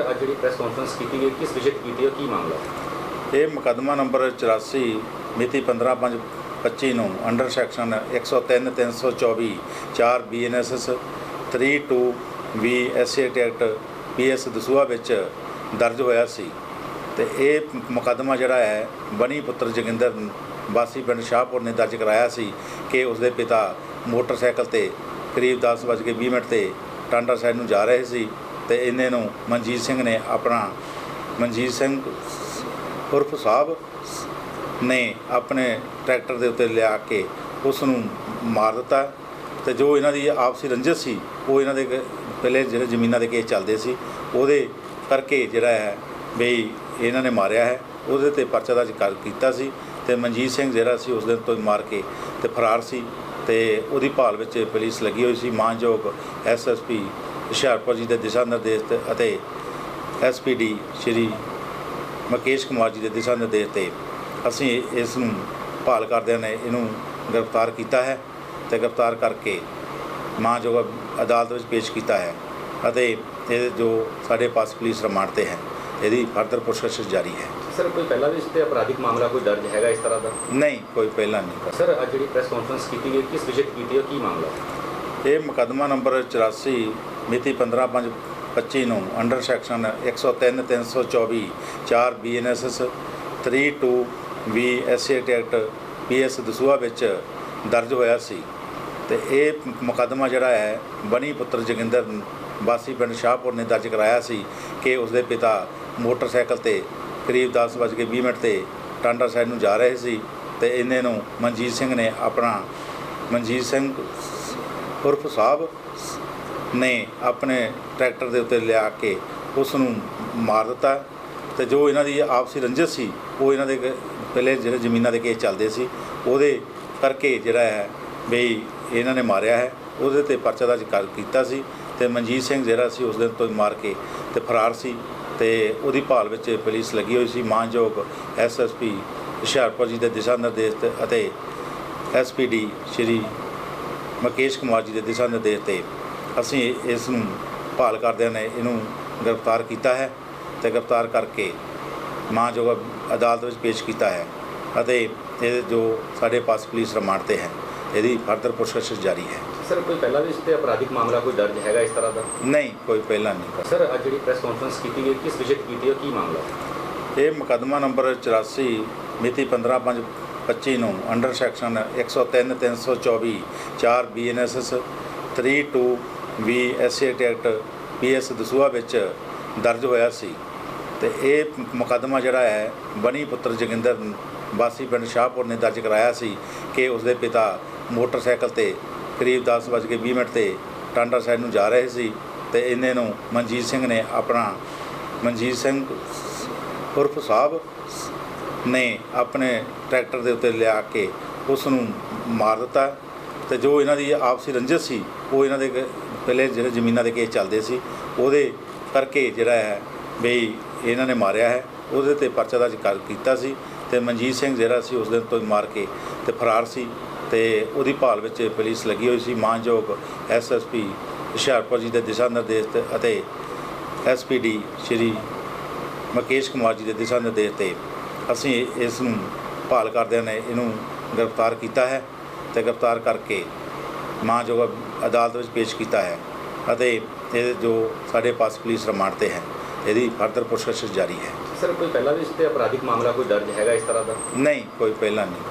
ਅੱਜ ਜਿਹੜੀ press conference ਕੀਤੀ ਗਈ, ਕਿਸ ਵਿਸ਼ੇ ਤੇ ਕੀਤੀ ਹੈ, ਕੀ ਮਾਮਲਾ? ਇਹ ਮੁਕੱਦਮਾ ਨੰਬਰ 84 ਮਿਤੀ 15/5/25 ਨੂੰ ਅੰਡਰ ਸੈਕਸ਼ਨ 103 324 4 ਬੀਐਨਐਸਐਸ 32 ਵੀ ਐਸਏ ਐਕਟ ਪੀਐਸ ਦਸੂਆ ਵਿੱਚ ਦਰਜ ਹੋਇਆ ਸੀ। ਤੇ ਇਹ ਮੁਕੱਦਮਾ ਜਿਹੜਾ ਹੈ, ਬਣੀ ਪੁੱਤਰ ਜੋਗਿੰਦਰ ਵਾਸੀ ਪਿੰਡ ਸ਼ਾਹਪੁਰ ਨੇ ਦਰਜ ਕਰਾਇਆ ਸੀ ਕਿ ਉਸਦੇ ਪਿਤਾ ਮੋਟਰਸਾਈਕਲ ਤੇ ਕਰੀਬ 10:20 ਮਿੰਟ ਤੇ ਟਾਂਡਾ ਸਾਈਡ ਨੂੰ ਜਾ ਰਹੇ ਸੀ। ਤੇ ਇਹਨੇ ਨੂੰ ਮਨਜੀਤ ਸਿੰਘ ਨੇ ਆਪਣਾ, ਮਨਜੀਤ ਸਿੰਘ ਉਰਫ ਸਾਹਿਬ ਨੇ ਆਪਣੇ ਟਰੈਕਟਰ ਦੇ ਉੱਤੇ ਲਿਆ ਕੇ ਉਸ ਨੂੰ ਮਾਰ ਦਿੱਤਾ ਤੇ ਜੋ ਇਹਨਾਂ ਦੀ ਆਪਸੀ ਰੰਜਿਸ਼ ਸੀ, ਉਹ ਇਹਨਾਂ ਦੇ ਪਹਿਲੇ ਜਿਹੜੇ ਜ਼ਮੀਨਾਂ ਦੇ ਕੇਸ ਚੱਲਦੇ ਸੀ, ਉਹਦੇ ਕਰਕੇ ਜਿਹੜਾ ਹੈ ਬਈ ਇਹਨਾਂ ਨੇ ਮਾਰਿਆ ਹੈ, ਉਹਦੇ ਤੇ ਪਰਚਾ ਦਰਜ ਕਰ ਕੀਤਾ ਸੀ ਤੇ ਮਨਜੀਤ ਸਿੰਘ ਜਿਹੜਾ ਸੀ ਉਸ ਦਿਨ ਤੋਂ ਮਾਰ ਕੇ ਤੇ ਫਰਾਰ ਸੀ ਤੇ ਉਹਦੀ ਭਾਲ ਵਿੱਚ ਪੁਲਿਸ ਲੱਗੀ ਹੋਈ ਸੀ, ਮਾਨਯੋਗ ਐਸਐਸਪੀ ਹੁਸ਼ਿਆਰਪੁਰ ਜੀ ਦੇ ਦਿਸ਼ਾ ਨਿਰਦੇਸ਼ ਤੇ ਅਤੇ ਐਸਪੀਡੀ ਸ਼੍ਰੀ ਮੁਕੇਸ਼ ਕੁਮਾਰ ਜੀ ਦੇ ਦਿਸ਼ਾ ਨਿਰਦੇਸ਼ ਤੇ ਅਸੀਂ ਇਸ ਨੂੰ ਭਾਲ ਕਰਦਿਆਂ ਨੇ ਇਹਨੂੰ ਗ੍ਰਿਫਤਾਰ ਕੀਤਾ ਹੈ ਤੇ ਗ੍ਰਿਫਤਾਰ ਕਰਕੇ ਮਾਨਯੋਗ ਅਦਾਲਤ ਵਿੱਚ ਪੇਸ਼ ਕੀਤਾ ਹੈ ਅਤੇ ਇਹ ਜੋ ਸਾਡੇ ਪਾਸ ਪੁਲਿਸ ਰਿਮਾਂਡ ਤੇ ਹੈ ਇਹਦੀ ਫਰਦਰ ਪੁੱਛਗਿੱਛ ਜਾਰੀ ਹੈ। ਸਰ ਕੋਈ ਪਹਿਲਾਂ ਵੀ ਇਸ ਤੇ ਅਪਰਾਧਿਕ ਮਾਮਲਾ ਕੋਈ ਦਰਜ ਹੈਗਾ ਇਸ ਤਰ੍ਹਾਂ ਦਾ? ਨਹੀਂ ਕੋਈ ਪਹਿਲਾਂ ਨਹੀਂ। ਸਰ ਅੱਜ ਜਿਹੜੀ ਪ੍ਰੈਸ ਕਾਨਫਰੰਸ ਕੀਤੀ ਗਈ ਕਿਸ ਵਿਸ਼ੇ ਤੇ ਕੀਤੀ ਹੈ ਕੀ ਮਾਮਲਾ? ਇਹ ਮੁਕੱਦਮਾ ਨੰਬਰ 84 ਮਿਤੀ 15/5/25 ਨੂੰ ਅੰਡਰ ਸੈਕਸ਼ਨ 103 324 4 ਬੀਐਨਐਸਐਸ 32 ਵੀ ਐਸਏ ਐਕਟ ਪੀਐਸ ਦਸੂਆ ਵਿੱਚ ਦਰਜ ਹੋਇਆ ਸੀ। ਤੇ ਇਹ ਮੁਕੱਦਮਾ ਜਿਹੜਾ ਹੈ, ਬਣੀ ਪੁੱਤਰ ਜੋਗਿੰਦਰ ਵਾਸੀ ਪਿੰਡ ਸ਼ਾਹਪੁਰ ਨੇ ਦਰਜ ਕਰਾਇਆ ਸੀ ਕਿ ਉਸਦੇ ਪਿਤਾ ਮੋਟਰਸਾਈਕਲ ਤੇ ਕਰੀਬ 10:20 ਮਿੰਟ ਤੇ ਟਾਂਡਾ ਸਾਈਡ ਨੂੰ ਜਾ ਰਹੇ ਸੀ ਤੇ ਇਹਨੇ ਨੂੰ ਮਨਜੀਤ ਸਿੰਘ ਨੇ ਆਪਣਾ, ਮਨਜੀਤ ਸਿੰਘ ਉਰਫ ਸਾਹਿਬ ਨੇ ਆਪਣੇ ਟਰੈਕਟਰ ਦੇ ਉੱਤੇ ਲਿਆ ਕੇ ਉਸ ਨੂੰ ਮਾਰ ਦਿੱਤਾ ਤੇ ਜੋ ਇਹਨਾਂ ਦੀ ਆਪਸੀ ਰੰਜਿਸ਼ ਸੀ, ਉਹ ਇਹਨਾਂ ਦੇ ਪਹਿਲੇ ਜਿਹੜੇ ਜ਼ਮੀਨਾਂ ਦੇ ਕੇਸ ਚੱਲਦੇ ਸੀ, ਉਹਦੇ ਕਰਕੇ ਜਿਹੜਾ ਹੈ ਬਈ ਇਹਨਾਂ ਨੇ ਮਾਰਿਆ ਹੈ। ਉਹਦੇ ਤੇ ਪਰਚਾ ਦਰਜ ਕਰ ਕੀਤਾ ਸੀ ਤੇ ਮਨਜੀਤ ਸਿੰਘ ਜਿਹੜਾ ਸੀ ਉਸ ਦਿਨ ਤੋਂ ਮਾਰ ਕੇ ਤੇ ਫਰਾਰ ਸੀ ਤੇ ਉਹਦੀ ਭਾਲ ਵਿੱਚ ਪੁਲਿਸ ਲੱਗੀ ਹੋਈ ਸੀ। ਮਾਨਯੋਗ ਐਸਐਸਪੀ ਹੁਸ਼ਿਆਰਪੁਰ ਜੀ ਦੇ ਦਿਸ਼ਾ ਨਿਰਦੇਸ਼ ਤੇ ਅਤੇ ਐਸਪੀਡੀ ਸ਼੍ਰੀ ਮੁਕੇਸ਼ ਕੁਮਾਰ ਜੀ ਦੇ ਦਿਸ਼ਾ ਨਿਰਦੇਸ਼ ਤੇ ਅਸੀਂ ਇਸ ਨੂੰ ਭਾਲ ਕਰਦਿਆਂ ਨੇ ਇਹਨੂੰ ਗ੍ਰਿਫਤਾਰ ਕੀਤਾ ਹੈ ਤੇ ਗ੍ਰਿਫਤਾਰ ਕਰਕੇ ਮਾਨਯੋਗ ਅਦਾਲਤ ਵਿੱਚ ਪੇਸ਼ ਕੀਤਾ ਹੈ ਅਤੇ ਇਹ ਜੋ ਸਾਡੇ ਪਾਸ ਪੁਲਿਸ ਰਿਮਾਂਡ ਤੇ ਹੈ ਇਹਦੀ ਫਰਦਰ ਪੁੱਛਗਿੱਛ ਜਾਰੀ ਹੈ। ਸਰ ਕੋਈ ਪਹਿਲਾਂ ਵੀ ਇਸ ਤੇ ਅਪਰਾਧਿਕ ਮਾਮਲਾ ਕੋਈ ਦਰਜ ਹੈਗਾ ਇਸ ਤਰ੍ਹਾਂ ਦਾ? ਨਹੀਂ ਕੋਈ ਪਹਿਲਾਂ ਨਹੀਂ। ਸਰ ਅੱਜ ਜਿਹੜੀ ਪ੍ਰੈਸ ਕਾਨਫਰੰਸ ਕੀਤੀ ਗਈ ਕਿਸ ਵਿਸ਼ੇ ਤੇ ਕੀਤੀ ਹੈ ਕੀ ਮਾਮਲਾ ਇਹ ਮੁਕੱਦਮਾ ਨੰਬਰ 84 ਮਿਤੀ 15/5/25 ਨੂੰ ਅੰਡਰ ਸੈਕਸ਼ਨ 103 324 4 ਬੀਐਨਐਸਐਸ 32 ਵੀ ਐਸਏ ਐਕਟ ਪੀਐਸ ਦਸੂਆ ਵਿੱਚ ਦਰਜ ਹੋਇਆ ਸੀ। ਤੇ ਇਹ ਮੁਕੱਦਮਾ ਜਿਹੜਾ ਹੈ, ਬਣੀ ਪੁੱਤਰ ਜੋਗਿੰਦਰ ਵਾਸੀ ਪਿੰਡ ਸ਼ਾਹਪੁਰ ਨੇ ਦਰਜ ਕਰਾਇਆ ਸੀ ਕਿ ਉਸਦੇ ਪਿਤਾ ਮੋਟਰਸਾਈਕਲ ਤੇ ਕਰੀਬ 10:20 ਮਿੰਟ ਤੇ ਟਾਂਡਾ ਸਾਈਡ ਨੂੰ ਜਾ ਰਹੇ ਸੀ ਤੇ ਇਹਨੇ ਨੂੰ ਮਨਜੀਤ ਸਿੰਘ ਨੇ ਆਪਣਾ, ਮਨਜੀਤ ਸਿੰਘ ਉਰਫ ਸਾਹਿਬ ਨੇ ਆਪਣੇ ਟਰੈਕਟਰ ਦੇ ਉੱਤੇ ਲਿਆ ਕੇ ਉਸ ਨੂੰ ਮਾਰ ਦਿੱਤਾ ਤੇ ਜੋ ਇਹਨਾਂ ਦੀ ਆਪਸੀ ਰੰਜਿਸ਼ ਸੀ, ਉਹ ਇਹਨਾਂ ਦੇ ਪਹਿਲੇ ਜਿਹੜੇ ਜ਼ਮੀਨਾਂ ਦੇ ਕੇਸ ਚੱਲਦੇ ਸੀ, ਉਹਦੇ ਕਰਕੇ ਜਿਹੜਾ ਹੈ ਬਈ ਇਹਨਾਂ ਨੇ ਮਾਰਿਆ ਹੈ। ਉਹਦੇ ਤੇ ਪਰਚਾ ਦਰਜ ਕਰ, ਕੀਤਾ ਸੀ ਤੇ ਮਨਜੀਤ ਸਿੰਘ ਜਿਹੜਾ ਸੀ ਉਸ ਦਿਨ ਤੋਂ ਮਾਰ ਕੇ ਤੇ ਫਰਾਰ ਸੀ ਤੇ ਉਹਦੀ ਭਾਲ ਵਿੱਚ ਪੁਲਿਸ ਲੱਗੀ ਹੋਈ ਸੀ। ਮਾਨਯੋਗ ਐਸਐਸਪੀ ਹੁਸ਼ਿਆਰਪੁਰ ਜੀ ਦੇ ਦਿਸ਼ਾ ਨਿਰਦੇਸ਼ ਤੇ ਅਤੇ ਐਸਪੀਡੀ ਸ਼੍ਰੀ ਮੁਕੇਸ਼ ਕੁਮਾਰ ਜੀ ਦੇ ਦਿਸ਼ਾ ਨਿਰਦੇਸ਼ ਤੇ ਅਸੀਂ ਇਸ ਨੂੰ ਭਾਲ ਕਰਦਿਆਂ ਨੇ ਇਹਨੂੰ ਗ੍ਰਿਫਤਾਰ ਕੀਤਾ ਹੈ ਤੇ ਗ੍ਰਿਫਤਾਰ ਕਰਕੇ ਮਾਨਯੋਗ ਅਦਾਲਤ ਵਿੱਚ ਪੇਸ਼ ਕੀਤਾ ਹੈ ਅਤੇ ਇਹ ਜੋ ਸਾਡੇ ਪਾਸ ਪੁਲਿਸ ਰਿਮਾਂਡ ਤੇ ਹੈ ਇਹਦੀ ਫਰਦਰ ਪੁੱਛਗਿੱਛ ਜਾਰੀ ਹੈ। ਸਰ ਕੋਈ ਪਹਿਲਾਂ ਵੀ ਇਸ ਤੇ ਅਪਰਾਧਿਕ ਮਾਮਲਾ ਕੋਈ ਦਰਜ ਹੈਗਾ ਇਸ ਤਰ੍ਹਾਂ ਦਾ? ਨਹੀਂ ਕੋਈ ਪਹਿਲਾਂ ਨਹੀਂ।